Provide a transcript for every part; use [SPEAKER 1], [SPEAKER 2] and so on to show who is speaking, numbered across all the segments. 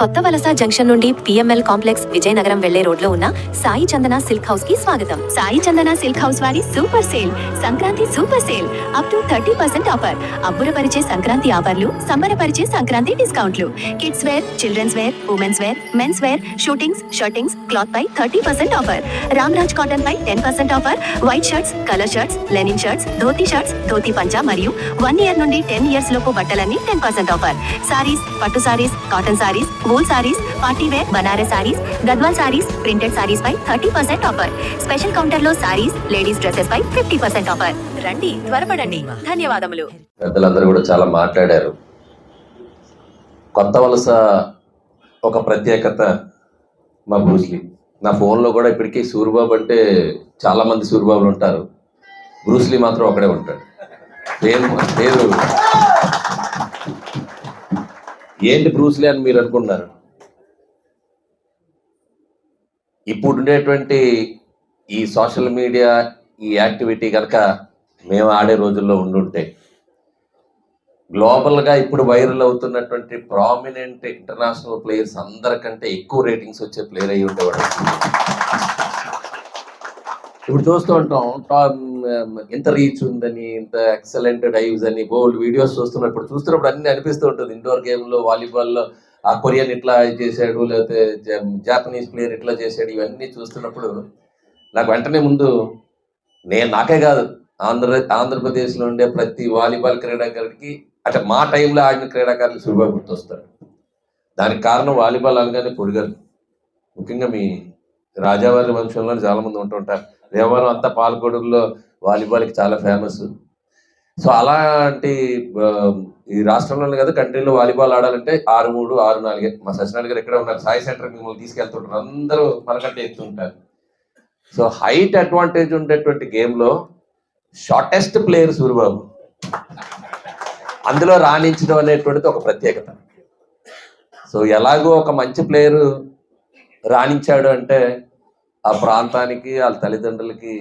[SPEAKER 1] కొత్త వలస జంక్షన్ నుండి పిఎంఎల్ కాంప్లెక్స్ విజయనగరం వెళ్ళే రోడ్లో ఉన్న సాయి చందన సిల్క్ హౌస్కి స్వాగతం. సాయి చందన సిల్క్ హౌస్ వారి super sale Sankranti super sale up to thirty percent offer అబ్బురపరిచే సంక్రాంతి ఆఫర్లు సంబరపరిచే సంక్రాంతి డిస్కౌంట్లు. Kids wear children's wear women's wear men's wear suitings shirtings cloth పై thirty percent offer Ramraj cotton పై ten percent offer white shirts colour shirts linen shirts dhoti shirts dhoti పంచా మరియు one year నుండి ten years లోపు బట్టలన్నీ ten percent offer saris పట్టు saris cotton saris wool saris party wear Banaras saris Gadwal saris printed saris పై thirty percent offer special కౌంటర్లో saris ladies dresses పై fifty percent offer రండి త్వరపడండి. ధన్యవాదములు.
[SPEAKER 2] పెద్దలందరూ కూడా చాలా మాట్లాడారు. కొత్త వలస ఒక ప్రత్యేకత మా బ్రూస్లీ నా ఫోన్లో కూడా ఇప్పటికీ సూరిబాబు అంటే చాలా మంది సూరిబాబులు ఉంటారు. బ్రూస్లీ మాత్రం ఒకడే ఉంటాడు. పేరు పేరు ఏంటి బ్రూస్లీ అని మీరు అనుకున్నారు ఇప్పుడు ఉండేటువంటి ఈ సోషల్ మీడియా ఈ యాక్టివిటీ కనుక మేము ఆడే రోజుల్లో ఉండుంటే గ్లోబల్గా ఇప్పుడు వైరల్ అవుతున్నటువంటి ప్రామినెంట్ ఇంటర్నేషనల్ ప్లేయర్స్ అందరికంటే ఎక్కువ రేటింగ్స్ వచ్చే ప్లేయర్ అయ్యి ఉండేవాడు. ఇప్పుడు చూస్తూ ఉంటాం ఎంత రీచ్ ఉందని ఇంత ఎక్సలెంట్ డైవ్స్ అని బోల్డ్ వీడియోస్ చూస్తున్నప్పుడు చూస్తున్నప్పుడు అన్ని అనిపిస్తూ ఉంటుంది. ఇండోర్ గేమ్లో వాలీబాల్లో ఆ కొరియన్ ఇట్లా చేశాడు లేకపోతే జాపనీస్ ప్లేయర్ ఇట్లా చేశాడు ఇవన్నీ చూస్తున్నప్పుడు నాకు వెంటనే ముందు నేను నాకే కాదు ఆంధ్ర ఆంధ్రప్రదేశ్లో ఉండే ప్రతి వాలీబాల్ క్రీడాకారుడికి అంటే మా టైంలో ఆడిన క్రీడాకారులు సులభంగా గుర్తొస్తారు. దానికి కారణం వాలీబాల్ అనగానే పొడిగారు. ముఖ్యంగా మీ రాజావారి వంశంలో చాలామంది ఉంటుంటారు. దేవరం అంతా పాలకొడుగులో వాలీబాల్కి చాలా ఫేమస్. సో అలాంటి ఈ రాష్ట్రంలోనే కదా కంట్రీలో వాలీబాల్ ఆడాలంటే ఆరు మూడు ఆరు నాలుగే. మా సత్యనారాయణ గారు ఎక్కడ ఉన్నారు సాయి సెంటర్ మిమ్మల్ని తీసుకెళ్తుంటారు. అందరూ మనకంటే ఎత్తుంటారు సో హైట్ అడ్వాంటేజ్ ఉండేటువంటి గేమ్లో షార్టెస్ట్ ప్లేయర్ సూర్యబాబు. అందులో రాణించడం అనేటువంటిది ఒక ప్రత్యేకత. సో ఎలాగో ఒక మంచి ప్లేయర్ రాణించాడు అంటే ఆ ప్రాంతానికి వాళ్ళ తల్లిదండ్రులకి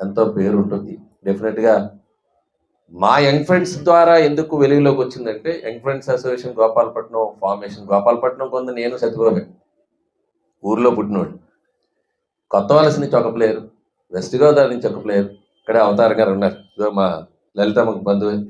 [SPEAKER 2] ఎంతో పేరు ఉంటుంది డెఫినెట్గా మా యంగ్ ఫ్రెండ్స్ ద్వారా ఎందుకు వెలుగులోకి వచ్చిందంటే young friends association Gopalapatnam formation. Gopalapatnam కొంత నేను సత్యబాబే ఊర్లో పుట్టినోడు కొత్త వలస నుంచి ఒక ప్లేయర్ వెస్ట్ గోదావరి నుంచి ఒక ప్లేయర్ ఇక్కడే అవతార్ గారు ఉన్నారు. ఇదిగో మా లలితమ్మకు బంధువు.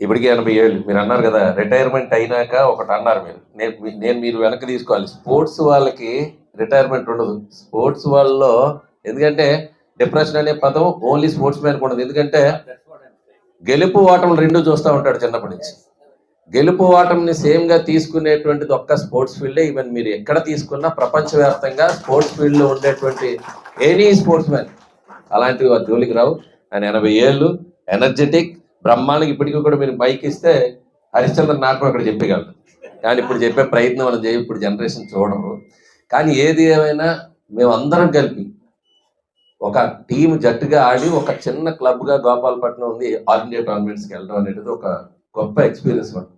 [SPEAKER 2] ఇప్పటికి ఎనభై ఏళ్ళు. మీరు అన్నారు కదా రిటైర్మెంట్ అయినాక ఒకటి అన్నారు మీరు. నేను మీ- నేను మీరు వెనక్కి తీసుకోవాలి. స్పోర్ట్స్ వాళ్ళకి రిటైర్మెంట్ ఉండదు. స్పోర్ట్స్ వాళ్ళలో ఎందుకంటే డిప్రెషన్ అనే పదం ఓన్లీ స్పోర్ట్స్ మ్యాన్ ఉండదు. ఎందుకంటే గెలుపు ఓటములు రెండు చూస్తూ ఉంటాడు చిన్నప్పటి నుంచి. గెలుపు ఓటమిని సేమ్గా తీసుకునేటువంటిది ఒక్క స్పోర్ట్స్ ఫీల్డే ఈవెన్ మీరు ఎక్కడ తీసుకున్నా ప్రపంచవ్యాప్తంగా స్పోర్ట్స్ ఫీల్డ్లో ఉండేటువంటి ఎనీ స్పోర్ట్స్ మ్యాన్. అలాంటివి వారి జోలికి రావు. ఆయన ఎనభై ఏళ్ళు ఎనర్జెటిక్ బ్రహ్మాండానికి ఇప్పటికీ కూడా మీరు బైక్ ఇస్తే హరిశ్చంద్ర నాకు అక్కడ చెప్పగలరు కానీ ఇప్పుడు చెప్పే ప్రయత్నం మనం చేయ ఇప్పుడు జనరేషన్ చూడరు. కానీ ఏది ఏమైనా మేమందరం కలిపి ఒక టీం జట్టుగా ఆడి ఒక చిన్న క్లబ్గా గోపాలపట్నం ఉంది ఆల్ ఇండియా టోర్నమెంట్స్కి వెళ్ళడం అనేది ఒక గొప్ప ఎక్స్పీరియన్స్ మనం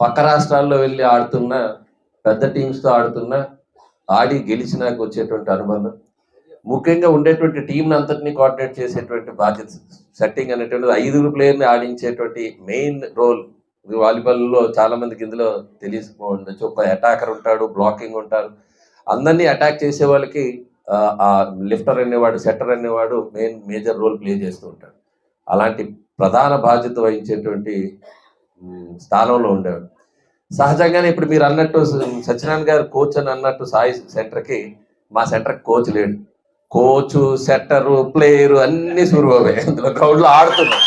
[SPEAKER 2] పక్క రాష్ట్రాల్లో వెళ్ళి ఆడుతున్న పెద్ద టీమ్స్తో ఆడుతున్న ఆడి గెలిచినాక వచ్చేటువంటి అనుబంధం. ముఖ్యంగా ఉండేటువంటి టీం అంతటిని కోఆర్డినేట్ చేసేటువంటి బాధ్యత సెట్టింగ్ అనేటువంటిది ఐదుగురు ప్లేయర్ని ఆడించేటువంటి మెయిన్ రోల్ వాలీబాల్లో చాలా మందికి ఇందులో తెలిసిపోవచ్చు ఒక అటాకర్ ఉంటాడు బ్లాకింగ్ ఉంటారు. అందరినీ అటాక్ చేసే వాళ్ళకి ఆ, లిఫ్టర్ అనేవాడు సెట్టర్ అనేవాడు మెయిన్ మేజర్ రోల్ ప్లే చేస్తూ ఉంటాడు. అలాంటి ప్రధాన బాధ్యత వహించేటువంటి స్థానంలో ఉండేవాడు. సహజంగానే ఇప్పుడు మీరు అన్నట్టు సత్యనారాయణ గారు కోచ్ అని అన్నట్టు సాయి సెంటర్కి మా సెంటర్ కోచ్ లేడు. కోచ్ సెట్టరు ప్లేయరు అన్ని సూర్యబాబే అందులో గ్రౌండ్లో ఆడుతున్నాం.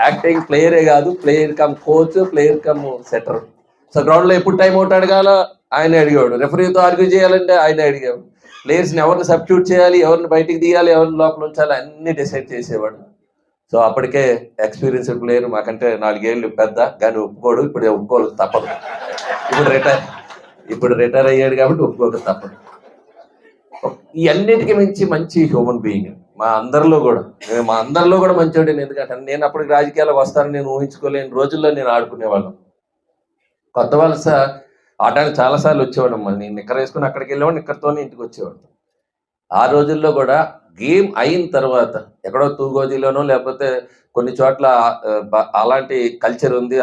[SPEAKER 2] యాక్టింగ్ ప్లేయరే కాదు player cum coach player cum setter so గ్రౌండ్లో ఎప్పుడు టైం అవుట్ అడగాల? ఆయన అడిగాడు రెఫరీతో ఆర్గ్యూ చేయాలంటే ఆయన అడిగాడు ప్లేయర్స్ని ఎవరిని సబ్స్టిట్యూట్ చేయాలి ఎవరిని బయటికి తీయాలి ఎవరిని లోపల ఉంచాలి అన్ని డిసైడ్ చేసేవాడు. సో అప్పటికే ఎక్స్పీరియన్స్డ్ ప్లేయర్ మాకంటే నాలుగేళ్ళు పెద్ద కానీ ఒప్పుకోడు ఇప్పుడు ఒప్పుకోలు తప్పదు. ఇప్పుడు రిటైర్ ఇప్పుడు రిటైర్ అయ్యాడు కాబట్టి ఒప్పుకోక తప్పదు. ఇవన్నిటికీ మించి మంచి హ్యూమన్ బీయింగ్ మా అందరిలో కూడా నేను మా అందరిలో కూడా మంచివాడిని ఎందుకంటే నేను అప్పటికి రాజకీయాలకు వస్తానని నేను ఊహించుకోలేని రోజుల్లో నేను ఆడుకునేవాళ్ళం. కొత్త వలస ఆడడానికి చాలాసార్లు వచ్చేవాడు అమ్మా నిక్కర వేసుకుని అక్కడికి వెళ్ళేవాడు నిక్కరతోనే ఇంటికి వచ్చేవాడు ఆ రోజుల్లో కూడా గేమ్ అయిన తర్వాత ఎక్కడో తూగోజీలోనో లేకపోతే కొన్ని చోట్ల అలాంటి కల్చర్ ఉంది.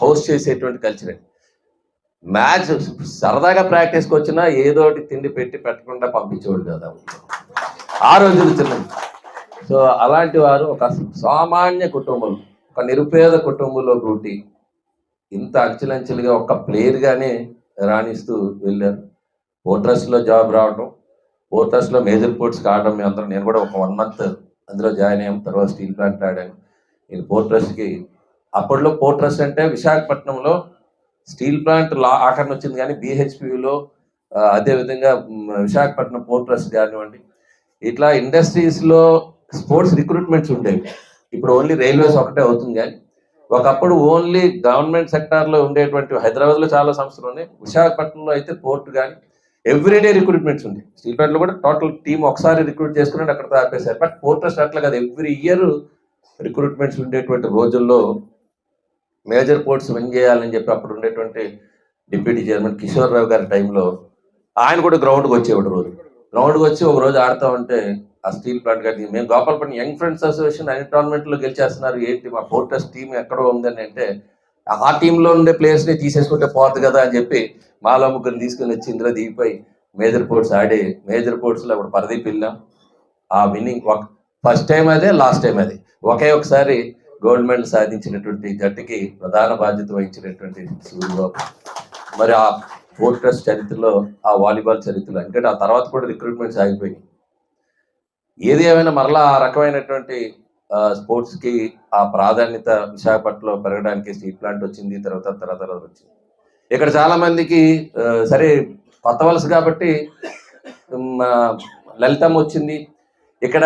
[SPEAKER 2] హోస్ట్ చేసేటువంటి కల్చర్ మ్యాచ్ సరదాగా ప్రాక్టీస్కి వచ్చినా ఏదో ఒకటి తిండి పెట్టి పెట్టకుండా పంపించేవాడు కదా ఆ రోజులు చిన్న సో అలాంటి వారు ఒక సామాన్య కుటుంబం ఒక నిరుపేద కుటుంబంలో పుట్టి ఇంత అంచెలంచెలుగా ఒక ప్లేయర్గానే రాణిస్తూ వెళ్ళారు. ఓట్రస్లో జాబ్ రావడం పోర్ట్రస్ట్లో మేజర్ పోర్ట్స్ ఆడడం మీ అందరం నేను కూడా ఒక వన్ మంత్ అందులో జాయిన్ అయ్యాం తర్వాత స్టీల్ ప్లాంట్ ఆడాను. నేను పోర్ట్రస్కి అప్పట్లో పోర్ట్రస్ట్ అంటే విశాఖపట్నంలో స్టీల్ ప్లాంట్ లా ఆఖరణ వచ్చింది కానీ బీహెచ్పిలో అదేవిధంగా విశాఖపట్నం పోర్ట్రస్ కానివ్వండి. ఇట్లా ఇండస్ట్రీస్లో స్పోర్ట్స్ రిక్రూట్మెంట్స్ ఉండేవి. ఇప్పుడు ఓన్లీ రైల్వేస్ ఒకటే అవుతుంది కానీ ఒకప్పుడు ఓన్లీ గవర్నమెంట్ సెక్టార్లో ఉండేటువంటి హైదరాబాద్లో చాలా సంస్థలు ఉన్నాయి. విశాఖపట్నంలో అయితే పోర్ట్ కానీ ఎవ్రీడే రిక్రూట్మెంట్స్ ఉంది స్టీల్ ప్లాంట్లో కూడా టోటల్ టీం ఒకసారి రిక్రూట్ చేసుకుని అక్కడ ఆపేశారు. బట్ పోర్ట్ ట్రస్ట్ అట్లా కాదు ఎవ్రీ ఇయర్ రిక్రూట్మెంట్స్ ఉండేటువంటి రోజుల్లో మేజర్ పోర్ట్స్ విన్ చేయాలని చెప్పి అప్పుడు ఉండేటువంటి డిప్యూటీ చైర్మన్ కిషోర్ రావు గారి టైంలో ఆయన కూడా గ్రౌండ్కి వచ్చేవాడు రోజు. గ్రౌండ్కి వచ్చి ఒక రోజు ఆడుతూ ఉంటే ఆ స్టీల్ ప్లాంట్ కానీ మేము గోపాలపట్నం యంగ్ ఫ్రెండ్స్ అసోసియేషన్ అన్ని టోర్నమెంట్లో గెలిచేస్తున్నారు. ఏంటి మా ఫోర్టస్ టీం ఎక్కడో ఉందని అంటే ఆ టీంలో ఉండే ప్లేయర్స్ని తీసేసుకుంటే పోతుంది కదా అని చెప్పి మాలో ముగ్గురిని తీసుకుని వచ్చి ఇందులో దిగిపోయి మేజర్ పోర్ట్స్ ఆడి మేజర్ పోర్ట్స్లో అప్పుడు పరదీప్ వెళ్ళాం. ఆ విన్నింగ్ ఫస్ట్ టైం అదే లాస్ట్ టైం అది. ఒకే ఒకసారి గోల్డ్ మెడల్ సాధించినటువంటి జట్టుకి ప్రధాన బాధ్యత వహించినటువంటి సూర్యబాబు మరి ఆ ఫోర్ట్రస్ చరిత్రలో ఆ వాలీబాల్ చరిత్రలో ఎందుకంటే ఆ తర్వాత కూడా రిక్రూట్మెంట్స్ ఆగిపోయినాయి. ఏది ఏమైనా మరలా ఆ రకమైనటువంటి స్పోర్ట్స్కి కి ఆ ప్రాధాన్యత విశాఖపట్నంలో పెరగడానికి స్టీల్ ప్లాంట్ వచ్చింది తర్వాత తర్వాత తర్వాత వచ్చింది. ఇక్కడ చాలా మందికి సరే కొత్త వలస కాబట్టి లలితం వచ్చింది. ఇక్కడ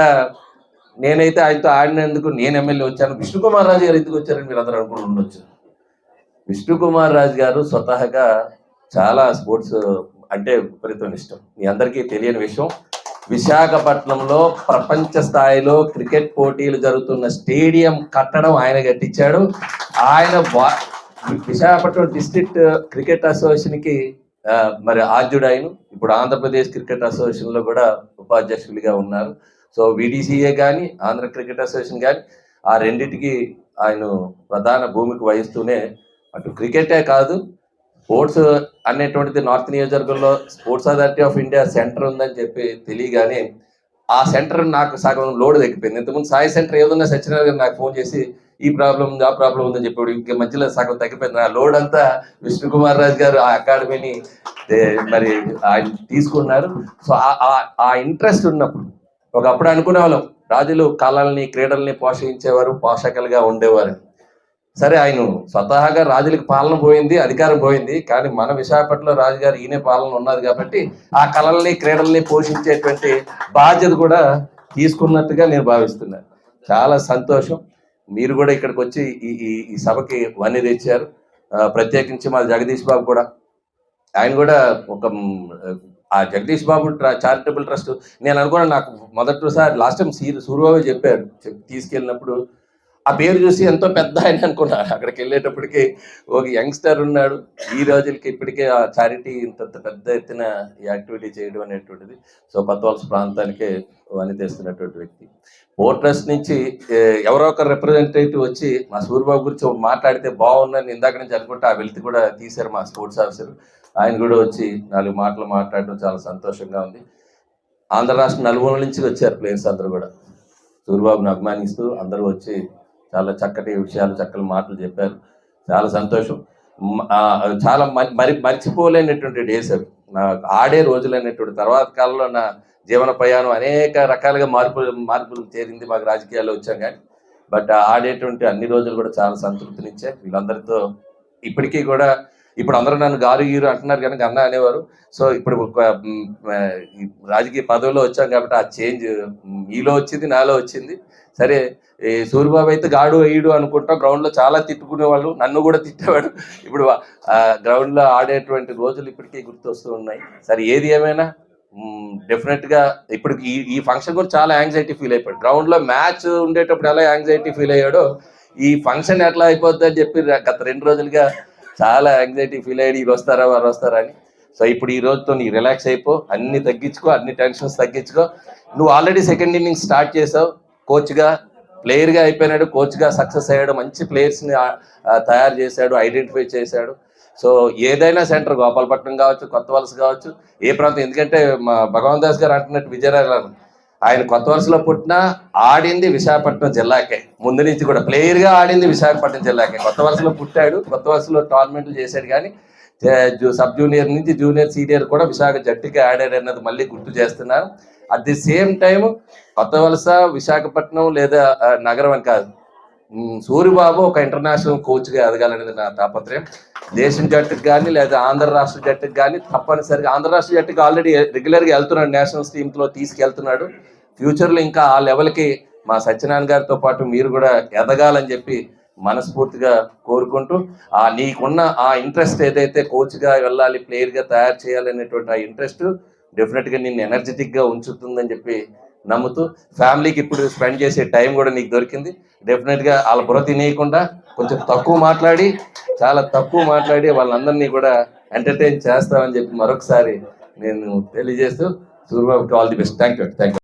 [SPEAKER 2] నేనైతే ఆయనతో ఆడినందుకు నేను ఎమ్మెల్యే వచ్చాను. విష్ణుకుమార్ రాజు గారు ఎందుకు వచ్చారని మీరు అందరూ అనుకుని ఉండొచ్చు. విష్ణుకుమార్ రాజు గారు స్వతహాగా చాలా స్పోర్ట్స్ అంటే విపరీతం ఇష్టం. మీ అందరికీ తెలియని విషయం. విశాఖపట్నంలో ప్రపంచ స్థాయిలో క్రికెట్ పోటీలు జరుగుతున్న స్టేడియం కట్టడం ఆయన కట్టించాడు. ఆయన వా- విశాఖపట్నం డిస్ట్రిక్ట్ క్రికెట్ అసోసియేషన్కి మరి ఆద్యుడు ఆయన ఇప్పుడు ఆంధ్రప్రదేశ్ క్రికెట్ అసోసియేషన్లో కూడా ఉపాధ్యక్షులుగా ఉన్నారు. సో విడిసిఏ కానీ ఆంధ్ర క్రికెట్ అసోసియేషన్ కానీ ఆ రెండింటికి ఆయన ప్రధాన భూమికి వహిస్తూనే అటు క్రికెటే కాదు స్పోర్ట్స్ అనేటువంటిది నార్త్ నియోజకవర్గంలో sports authority of India centre ఉందని చెప్పి తెలియగానే ఆ సెంటర్ నాకు సగం లోడ్ తగ్గిపోయింది ఇంతకుముందు సాయి సెంటర్ ఏదన్నా సత్యనారాయణ గారు నాకు ఫోన్ చేసి ఈ ప్రాబ్లం ఉంది ఆ ప్రాబ్లం ఉందని చెప్పాడు ఇంకా మధ్యలో సగం తగ్గిపోయింది. ఆ లోడ్ అంతా విష్ణుకుమార్ రాజు గారు ఆ అకాడమీని మరి ఆయన తీసుకున్నారు. సో ఆ- ఆ- ఇంట్రెస్ట్ ఉన్నప్పుడు ఒకప్పుడు అనుకునే వాళ్ళం రాజులు కళల్ని క్రీడల్ని పోషించేవారు పోషకలుగా ఉండేవారు సరే ఆయన స్వతహాగా రాజులకు పాలన పోయింది అధికారం పోయింది కానీ మన విశాఖపట్నంలో రాజుగారు ఈయనే పాలన ఉన్నది కాబట్టి ఆ కళల్ని క్రీడల్ని పోషించేటువంటి బాధ్యత కూడా తీసుకున్నట్టుగా నేను భావిస్తున్నాను. చాలా సంతోషం. మీరు కూడా ఇక్కడికి వచ్చి ఈ ఈ ఈ సభకి వన్నీ తెచ్చారు. ప్రత్యేకించి మా జగదీష్ బాబు కూడా. ఆయన కూడా ఒక ఆ జగదీష్ బాబు చారిటబుల్ ట్రస్ట్. నేను అనుకున్నాను నాకు మొదటిసారి లాస్ట్ టైం సీ సూర్యబాబు చెప్పారు తీసుకెళ్ళినప్పుడు ఆ పేరు చూసి ఎంతో పెద్ద ఆయన అనుకున్నారు. అక్కడికి వెళ్ళేటప్పటికి ఒక యంగ్స్టర్ ఉన్నాడు. ఈ రోజులకి ఇప్పటికే ఆ చారిటీ ఇంత పెద్ద ఎత్తున ఈ యాక్టివిటీ చేయడం అనేటువంటిది సో కొత్త ప్రాంతానికే వని తెస్తున్నటువంటి వ్యక్తి. పోర్ట్ ట్రస్ట్ నుంచి ఎవరో ఒక రిప్రజెంటేటివ్ వచ్చి మా సూర్యబాబు గురించి ఒకటి మాట్లాడితే బాగుందని ఇందాక నుంచి అనుకుంటే ఆ వెళ్తే కూడా తీశారు మా స్పోర్ట్స్ ఆఫీసర్. ఆయన కూడా వచ్చి నాలుగు మాటలు మాట్లాడడం చాలా సంతోషంగా ఉంది. ఆంధ్ర రాష్ట్ర నలుగురు నుంచి వచ్చారు ప్లేయర్స్ అందరూ కూడా. సూర్యబాబుని అభిమానిస్తూ అందరూ వచ్చి చాలా చక్కటి విషయాలు చక్కటి మాటలు చెప్పారు. చాలా సంతోషం. చాలా మరి మరి మర్చిపోలేనటువంటి డేస్ అవి. నా ఆడే రోజులు అనేటువంటి తర్వాత కాలంలో నా జీవన ప్రయాణం అనేక రకాలుగా మార్పులు మార్పులు చేరింది మాకు రాజకీయాల్లో వచ్చాం కానీ. బట్ ఆడేటువంటి అన్ని రోజులు కూడా చాలా సంతృప్తినిచ్చాయి. వీళ్ళందరితో ఇప్పటికీ కూడా ఇప్పుడు అందరూ నన్ను గారు గీరు అంటున్నారు కనుక అన్న అనేవారు. సో ఇప్పుడు రాజకీయ పదవిలో వచ్చాం కాబట్టి ఆ చేంజ్ మీలో వచ్చింది నాలో వచ్చింది. సరే ఈ సూర్యబాబు అయితే గాడు ఈడు అనుకుంటా గ్రౌండ్లో చాలా తిట్టుకునేవాళ్ళు నన్ను కూడా తిట్టేవాడు. ఇప్పుడు గ్రౌండ్లో గ్రౌండ్లో ఆడేటువంటి రోజులు ఇప్పటికీ గుర్తొస్తూ ఉన్నాయి. సరే ఏది ఏమైనా? డెఫినెట్గా ఇప్పుడు ఈ ఈ ఫంక్షన్ కూడా చాలా యాంగ్జైటీ ఫీల్ అయిపోయాడు గ్రౌండ్లో మ్యాచ్ ఉండేటప్పుడు ఎలా యాంగ్జైటీ ఫీల్ అయ్యాడో ఈ ఫంక్షన్ ఎట్లా అయిపోద్ది అని చెప్పి గత రెండు రోజులుగా చాలా యాంగ్జైటీ ఫీల్ అయ్యాడు. వీళ్ళు వస్తారా వారు వస్తారా అని. సో ఇప్పుడు ఈ రోజుతో నీ రిలాక్స్ అయిపో అన్ని తగ్గించుకో అన్ని టెన్షన్స్ తగ్గించుకో. నువ్వు ఆల్రెడీ సెకండ్ ఇన్నింగ్ స్టార్ట్ చేసావు. కోచ్గా ప్లేయర్గా అయిపోయినాడు కోచ్గా సక్సెస్ అయ్యాడు మంచి ప్లేయర్స్ని తయారు చేశాడు ఐడెంటిఫై చేశాడు. సో ఏదైనా సెంటర్ గోపాలపట్నం కావచ్చు కొత్త వలస కావచ్చు ఏ ప్రాంతం ఎందుకంటే మా భగవాన్ దాస్ గారు అంటున్నట్టు విజయనగరం ఆయన కొత్త వలసలో పుట్టినా ఆడింది విశాఖపట్నం జిల్లాకే. ముందు నుంచి కూడా ప్లేయర్గా ఆడింది విశాఖపట్నం జిల్లాకే. కొత్త వలసలో పుట్టాడు కొత్త వలసలో టోర్నమెంట్లు చేశాడు కానీ సబ్ జూనియర్ నుంచి జూనియర్ సీనియర్ కూడా విశాఖ జట్టుకి ఆడాడు అన్నది మళ్ళీ గుర్తు చేస్తున్నాను. అట్ ది సేమ్ టైం కొత్త వలస విశాఖపట్నం లేదా నగరం అని కాదు. సూరిబాబు ఒక ఇంటర్నేషనల్ కోచ్గా ఎదగాలనేది నా తాపత్రయం. దేశం జట్టుకు కానీ లేదా ఆంధ్ర రాష్ట్ర జట్టుకు కానీ తప్పనిసరిగా ఆంధ్ర రాష్ట్ర జట్టుకు ఆల్రెడీ రెగ్యులర్గా వెళ్తున్నాడు నేషనల్ టీమ్లో తీసుకెళ్తున్నాడు. ఫ్యూచర్లో ఇంకా ఆ లెవెల్కి మా సత్యనారాయణ గారితో పాటు మీరు కూడా ఎదగాలని చెప్పి మనస్ఫూర్తిగా కోరుకుంటూ ఆ నీకున్న ఆ ఇంట్రెస్ట్ ఏదైతే కోచ్గా వెళ్ళాలి ప్లేయర్గా తయారు చేయాలి అనేటువంటి ఆ ఇంట్రెస్ట్ డెఫినెట్గా నిన్ను ఎనర్జెటిక్గా ఉంచుతుందని చెప్పి నమ్ముతూ ఫ్యామిలీకి ఇప్పుడు స్పెండ్ చేసే టైం కూడా నీకు దొరికింది. డెఫినెట్గా వాళ్ళ బుర్ర తినేయకుండా కొంచెం తక్కువ మాట్లాడి చాలా తక్కువ మాట్లాడి వాళ్ళందరినీ కూడా ఎంటర్టైన్ చేస్తామని చెప్పి మరొకసారి నేను తెలియజేస్తూ సూర్యబాబుకి all the best thank you thank you